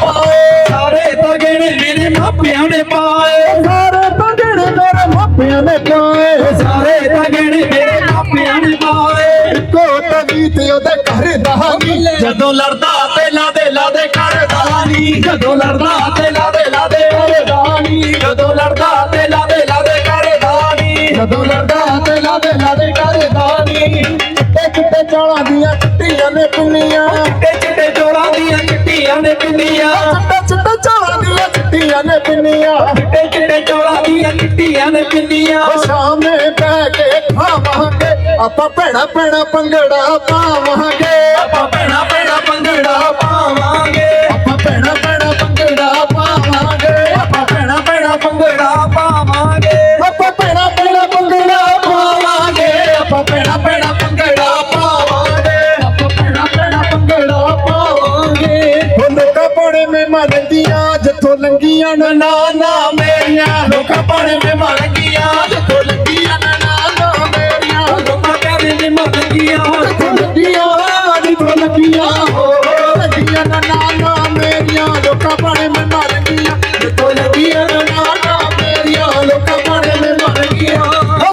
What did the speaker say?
ਪਾਏ। ਸਾਰੇ ਤਗੜੇ ਮੇਰੇ ਮਾਪਿਆਂ ਨੇ ਪਾਏ। ਸਾਰੇ ਪੰਗੜੇ ਮੇਰੇ ਮਾਪਿਆਂ ਨੇ ਪਾਏ। ਸਾਰੇ ਤਗੜੇ ਮੇਰੇ ਮਾਪਿਆਂ ਨੇ ਪਾਏ। ਇੱਕੋ ਤਵੀ ਤੇ ਉਹਦੇ ਘਰ ਦਾ ਜਦੋਂ ਲੜਦਾ ਤੇ ਲਾਦੇ ਲਾਦੇ ਕਰਦਾ ਨੀ ਜਦੋਂ ਲੜਦਾ ਤੇ ਲਾਦੇ ਲਾਦੇ ਕਰਦਾ ਨੀ ਜਦੋਂ ਲੜਦਾ ਤੇ ਲਾਦੇ ਲਾਦੇ ਕਰਦਾ ਨੀ ਜਦੋਂ ਲੜਦਾ ਤੇ ਲਾਦੇ ਲਾਦੇ ਕਰਦਾ ਨੀ ਚਿੱਟੇ ਚਿੱਟੇ ਚਾਲਾਂ ਦੀਆਂ ਚਿੱਟੀਆਂ ਨੇ ਪਿੰਨੀਆਂ। ਚਿੱਟੇ ਚਿੱਟੇ ਜੋੜਾਂ ਦੀਆਂ ਚਿੱਟੀਆਂ ਨੇ ਪਿੰਨੀਆਂ। ਚਿੱਟੇ ਚਿੱਟੇ ਚਾਲਾਂ ਦੀਆਂ ਚਿੱਟੀਆਂ ਨੇ ਪਿੰਨੀਆਂ। ਚਿੱਟੇ ਚਿੱਟੇ ਜੋੜਾਂ ਦੀਆਂ ਚਿੱਟੀਆਂ ਨੇ ਪਿੰਨੀਆਂ। ਉਹ ਸ਼ਾਮੇ ਬਹਿ ਕੇ ਖਾਵਾਂਗੇ। ਆਪਾਂ ਭੈਣਾ ਭੈਣਾ ਪੰਗੜਾ ਪਾਵਾਂਗੇ। ਆਪਾਂ ਮੇ ਮਰਦੀਆਂ ਜਿੱਥੋਂ ਲੰਗੀਆਂ ਨਾ ਨਾਨਾ ਮੇਰੀਆਂ। ਲੋਕਾਂ ਪਾਣੇ ਮੇ ਮਰ ਗਈਆਂ, ਜਿੱਥੋਂ ਲੰਗੀਆਂ ਨਾ ਨਾ ਮੇਰੀਆਂ। ਲੋਕਾਂ ਕਹਿੰਦੇ ਨੇ ਮਰ ਗਈਆਂ, ਜਿੱਥੋਂ ਲੰਗੀਆਂ ਜਿੱਥੋਂ ਲੰਗੀਆਂ। ਹੋ ਲੰਗੀਆਂ ਨਾ ਨਾ ਮੇਰੀਆਂ। ਲੋਕਾਂ